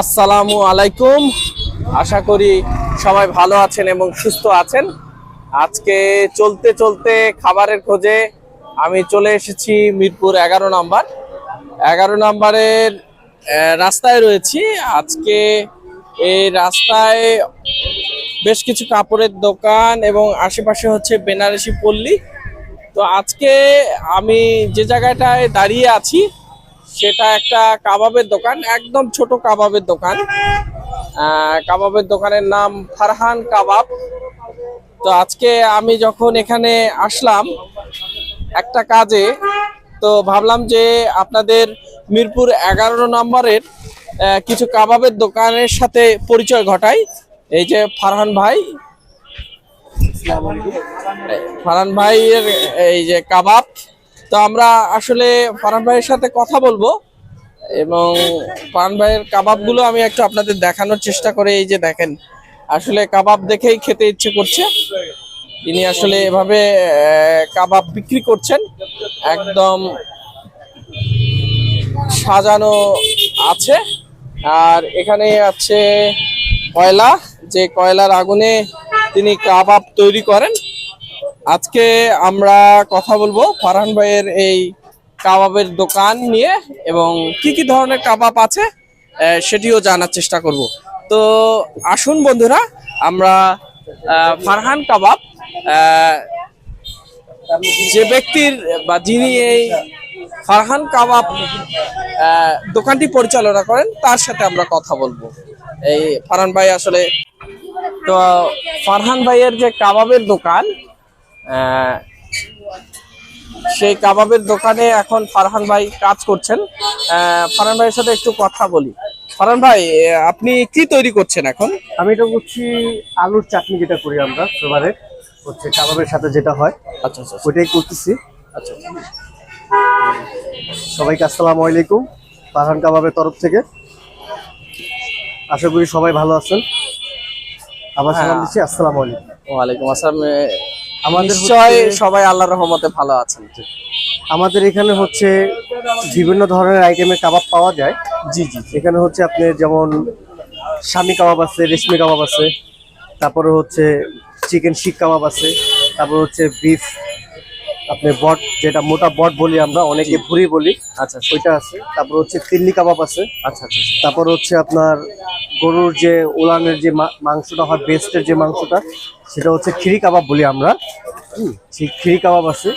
আসসালামু আলাইকুম। আশা করি সবাই ভালো আছেন এবং সুস্থ আছেন। আজকে চলতে চলতে খাবারের খোঁজে আমি চলে এসেছি মিরপুর এগারো নাম্বার। এগারো নাম্বারের রাস্তায় রয়েছি। আজকে এই রাস্তায় বেশ কিছু কাপড়ের দোকান এবং আশেপাশে হচ্ছে বেনারসি পল্লী। তো আজকে আমি যে জায়গাটায় দাঁড়িয়ে আছি সেটা একটা কাবাবের দোকান একদম ছোট কাবাবের দোকান। কাবাবের দোকানের নাম ফারহান কাবাব। তো আজকে আমি যখন এখানে আসলাম একটা কাজে তো ভাবলাম যে আপনাদের মিরপুর এগারো নম্বরের কিছু কাবাবের দোকানের সাথে পরিচয় ঘটাই। এই যে ফারহান ভাই। ফারহান ভাইয়ের এই যে কাবাব। তো আমরা আসলে ফারহান ভাইয়ের সাথে কথা বলব এবং ফারহান ভাইয়ের কাবাবগুলো আমি একটু আপনাদের দেখানোর চেষ্টা করে। এই যে দেখেন, আসলে কাবাব দেখেই খেতে ইচ্ছে করছে। তিনি আসলে এভাবে কাবাব বিক্রি করছেন। একদম সাজানো আছে। আর এখানে আছে কয়লা। যে কয়লার আগুনে তিনি কাবাব তৈরি করেন। আজকে আমরা কথা বলব ফারহান ভাইয়ের এই কাবাবের দোকান নিয়ে এবং কি কি ধরনের কাবাব আছে সেটিও জানার চেষ্টা করব। তো আসুন বন্ধুরা, আমরা ফারহান কাবাব যে ব্যক্তির বা যিনি এই ফারহান কাবাব দোকানটি পরিচালনা করেন, তার সাথে আমরা কথা বলব। এই ফারহান ভাই আসলে, তো ফারহান ভাইয়ের যে কাবাবের দোকান সেই কাবাবের দোকানে এখন ফারহান ভাই কাজ করছেন। ফারহান ভাইয়ের সাথে একটু কথা বলি। ফারহান ভাই আপনি কি তৈরি করছেন এখন? আমি এটা করছি আলুর চাটনি যেটা করি আমরা ফেভারেট হচ্ছে কাবাবের সাথে যেটা হয় আচ্ছা আচ্ছা ওইটাই করতেছি। আচ্ছা সবাইকে আসসালামু আলাইকুম ফারহান কাবাবের তরফ থেকে। আশা করি সবাই ভালো আছেন। আবার সালাম হ্যাঁ। দিচ্ছি আসসালামু আলাইকুম। ওয়ালাইকুম আসসালাম। নিশ্চয় সবাই আল্লাহর রহমতে ভালো আছেন। আমাদের এখানে হচ্ছে বিভিন্ন ধরনের আইটেমের কাবাব পাওয়া যায়। জি জি এখানে হচ্ছে আপনি যেমন স্বামী কাবাব আছে রেশমি কাবাব আছে তারপরে হচ্ছে চিকেন শিক কাবাব আছে তারপর হচ্ছে বিফ আপনি বট যেটা মোটা বট বলি আমরা অনেকে ভুরি বলি আচ্ছা আচ্ছা। ওইটা আছে। তারপর হচ্ছে তিল্লি কাবাব আছে। আচ্ছা আচ্ছা তারপর হচ্ছে আপনার গরুর যে উলানের যে মাংসটা হয় বেস্টের যে মাংসটা সেটা হচ্ছে খিরি কাবাব বলি আমরা। সেই খিরি কাবাব আছে।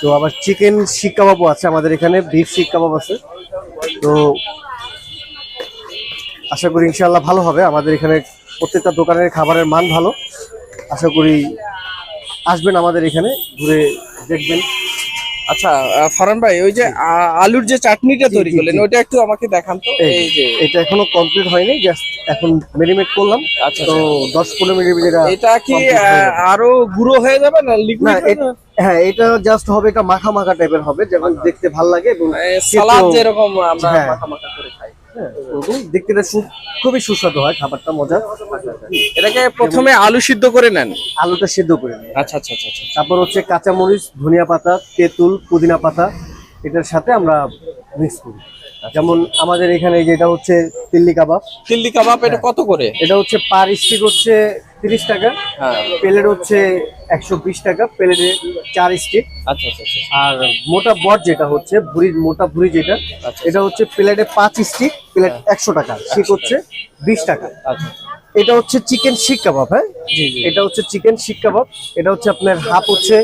তো আবার চিকেন শিক কাবাবও আছে আমাদের এখানে বিফ শিক কাবাব আছে। তো আশা করি ইনশাল্লাহ ভালো হবে। আমাদের এখানে প্রত্যেকটা দোকানের খাবারের মান ভালো। আশা করি আসবেন আমাদের এখানে ঘুরে দেখবেন। আচ্ছা আহ, ফারহান ভাই ওই যে আলুর যে চাটনিটা তৈরি করলেন। ওটা একটু আমাকে দেখান তো। এই যে এটা এখনও কমপ্লিট হয়নি জাস্ট এখন মেরিনেট করলাম। আচ্ছা, তো দশ পনেরো মিনিট যেটা এটা কি। আরও গুঁড়ো হয়ে যাবে না লিকুইড হ্যাঁ এটা জাস্ট হবে এটা মাখা মাখা টাইপের হবে যেমন দেখতে ভালো লাগে এবং সালাদ খেতেও- যেরকম আমরা হ্যাঁ। মাখা মাখা করে খাই। হ্যাঁ, দেখতে এটা খুবই সুস্বাদু হয় খাবারটা মজা এটাকে প্রথমে আলু সিদ্ধ করে নেন। আলুটা সিদ্ধ করে নিই আচ্ছা আচ্ছা আচ্ছা আচ্ছা। তারপর হচ্ছে কাঁচামরিচ ধনিয়া পাতা তেঁতুল পুদিনা পাতা এটার সাথে আমরা মিক্স করি। যেমন আমাদের এখানে যেটা হচ্ছে তিল্লি কাবাব। চিল্লি কাবাব এটা কত করে? এটা হচ্ছে পার স্টিক হচ্ছে তিরিশ টাকা। হ্যাঁ। প্লেট হচ্ছে একশো বিশ টাকা প্লেটে চার স্টিক আচ্ছা আচ্ছা আচ্ছা। আর মোটা বট যেটা হচ্ছে ভুড়ি মোটা ভুড়ি যেটা আচ্ছা। এটা হচ্ছে প্লেটে পাঁচ স্টিক প্লেট একশো টাকা। শিক হচ্ছে বিশ টাকা। আচ্ছা। এটা হচ্ছে চিকেন শিক কাবাব হ্যাঁ? এটা হচ্ছে চিকেন শিক কাবাব। এটা হচ্ছে আপনার হাফ হচ্ছে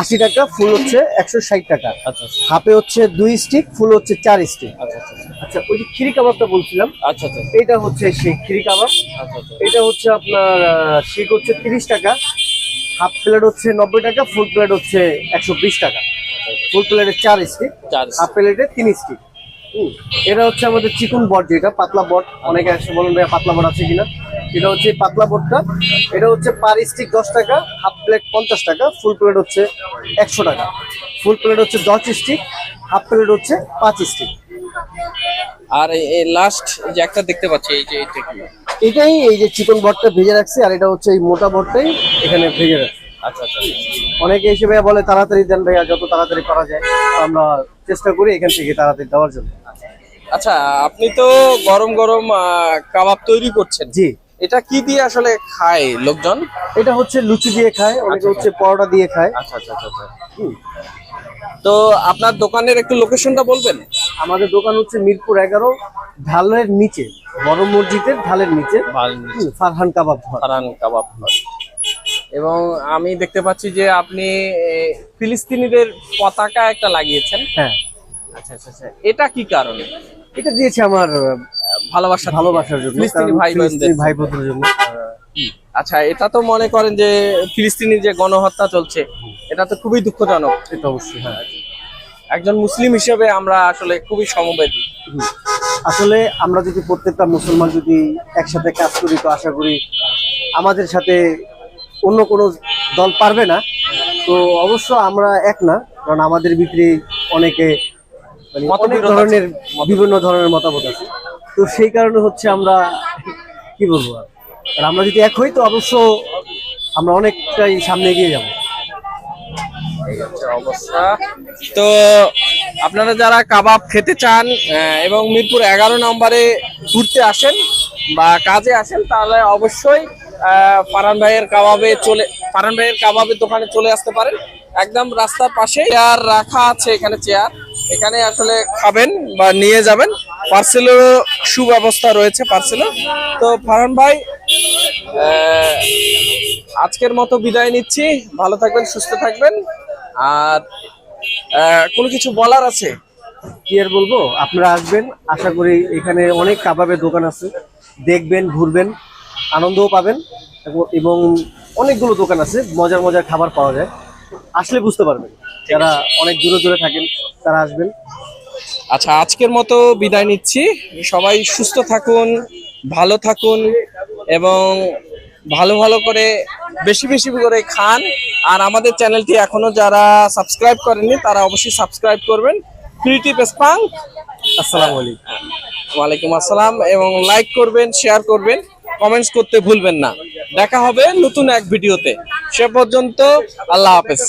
আশি টাকা ফুল হচ্ছে একশো ষাট টাকা। আচ্ছা আচ্ছা। হাফে হচ্ছে দুই স্টিক ফুল হচ্ছে চার স্টিক। আচ্ছা আচ্ছা ওই যে খিরি কাবাবটা বলছিলাম আচ্ছা আচ্ছা। এটা হচ্ছে সেই খিরি কাবাব। এটা হচ্ছে আপনার শিক হচ্ছে তিরিশ টাকা হাফ প্লেট হচ্ছে নব্বই টাকা ফুল প্লেট হচ্ছে একশো বিশ টাকা। ফুল প্লেটে চার স্টিক হাফ প্লেটে তিন স্টিক। এটা হচ্ছে আমাদের চিকন বট যেটা পাতলা বট অনেকে এসে বলেন পাতলা বট আছে কিনা? এটা হচ্ছে পাতলা বটটা এটা হচ্ছে পার স্টিক দশ টাকা হাফ প্লেট পঞ্চাশ টাকা ফুল প্লেট হচ্ছে একশো টাকা। ফুল প্লেট হচ্ছে দশ স্টিক হাফ প্লেট হচ্ছে পাঁচ স্টিক আর এই লাস্ট যে একটা দেখতে পাচ্ছি এই যে এইটা কি? এটাই এই যে চিকন বটটা ভেজে রাখছি আর এটা হচ্ছে এই মোটা বটটাই এখানে ভেজে রাখছি। আচ্ছা আচ্ছা। অনেকে এসে ভাইয়া বলে তাড়াতাড়ি দেন ভাইয়া যত তাড়াতাড়ি করা যায় আমরা চেষ্টা করি এখান থেকে তাড়াতাড়ি দেওয়ার জন্য। আচ্ছা আপনি তো গরম গরম কাবাব তৈরি করছেন। জি। এটা কি দিয়ে আসলে খায় লোকজন? এটা হচ্ছে লুচি দিয়ে খায় অনেকে আচ্ছা, হচ্ছে পরোটা দিয়ে খায়। আচ্ছা আচ্ছা আচ্ছা আচ্ছা। তো আপনার দোকানের একটু লোকেশনটা বলবেন? আমাদের দোকান হচ্ছে মিরপুর এগারো ঢালের নিচে বড় মসজিদের ঢালের নিচে। ফারহান কাবাব ফারান কাবাব এবং আমি দেখতে পাচ্ছি যে আপনি ফিলিস্তিনিদের পতাকা একটা লাগিয়েছেন। হ্যাঁ। আচ্ছা আচ্ছা আচ্ছা। এটা কি কারণে? এটা দিয়েছে আমার ভালোবাসা ভালোবাসার জন্য ফিলিস্তিনি ভাই বোনদের ভাই বোনদের জন্য। আচ্ছা এটা তো মনে করেন যে ফিলিস্তিনি যে গণহত্যা চলছে এটা তো খুবই দুঃখজনক। এটা অবশ্যই হ্যাঁ। একজন মুসলিম হিসেবে আমরা আসলে খুবই সমবেদী। আসলে আমরা যদি প্রত্যেকটা মুসলমান যদি একসাথে কাজ করি তো আশা করি আমাদের সাথে অন্য কোনো দল পারবে না। তো অবশ্য আমরা এক না কারণ আমাদের ভিতরে অনেকে মানে অনেক ধরনের বিভিন্ন ধরনের মতামত আছে। তো সেই কারণে হচ্ছে আমরা কি বলব আর? আমরা যদি এক হই তো অবশ্য আমরা অনেকটাই সামনে এগিয়ে যাব। অবস্থা। তো আপনারা যারা কাবাব খেতে চান এবং মিরপুর এগারো নম্বরে ঘুরতে আসেন বা কাজে আসেন তাহলে অবশ্যই আহ, ফারহান ভাইয়ের কাবাবে চলে ফারহান ভাইয়ের কাবাবের দোকানে চলে আসতে পারেন। একদম রাস্তার পাশে চেয়ার রাখা আছে এখানে চেয়ার। এখানে আসলে খাবেন বা নিয়ে যাবেন। পার্সেলেরও সুব্যবস্থা রয়েছে পার্সেলও তো ফারহান ভাই আজকের মতো বিদায় নিচ্ছি। ভালো থাকবেন, সুস্থ থাকবেন। আর কোনো কিছু বলার আছে? কি আর বলব? আপনারা আসবেন, আশা করি এখানে অনেক কাবাবের দোকান আছে। দেখবেন, ঘুরবেন, আনন্দও পাবেন। এবং অনেকগুলো দোকান আছে, মজার মজার খাবার পাওয়া যায়। আসলে বুঝতে পারবেন, যারা অনেক দূরে দূরে থাকেন, তারা আসবেন। আচ্ছা আজকের মতো বিদায় নিচ্ছি। সবাই সুস্থ থাকুন ভালো থাকুন এবং ভালো ভালো করে বেশি বেশি করে খান। আর আমাদের চ্যানেলটি এখনও যারা সাবস্ক্রাইব করেননি তারা অবশ্যই সাবস্ক্রাইব করবেন। ক্রিয়েটিভ স্পাং আসসালামু আলাইকুম। ওয়ালাইকুম আসসালাম এবং লাইক করবেন শেয়ার করবেন কমেন্টস করতে ভুলবেন না। দেখা হবে নতুন এক ভিডিওতে। সে পর্যন্ত আল্লাহ হাফেজ।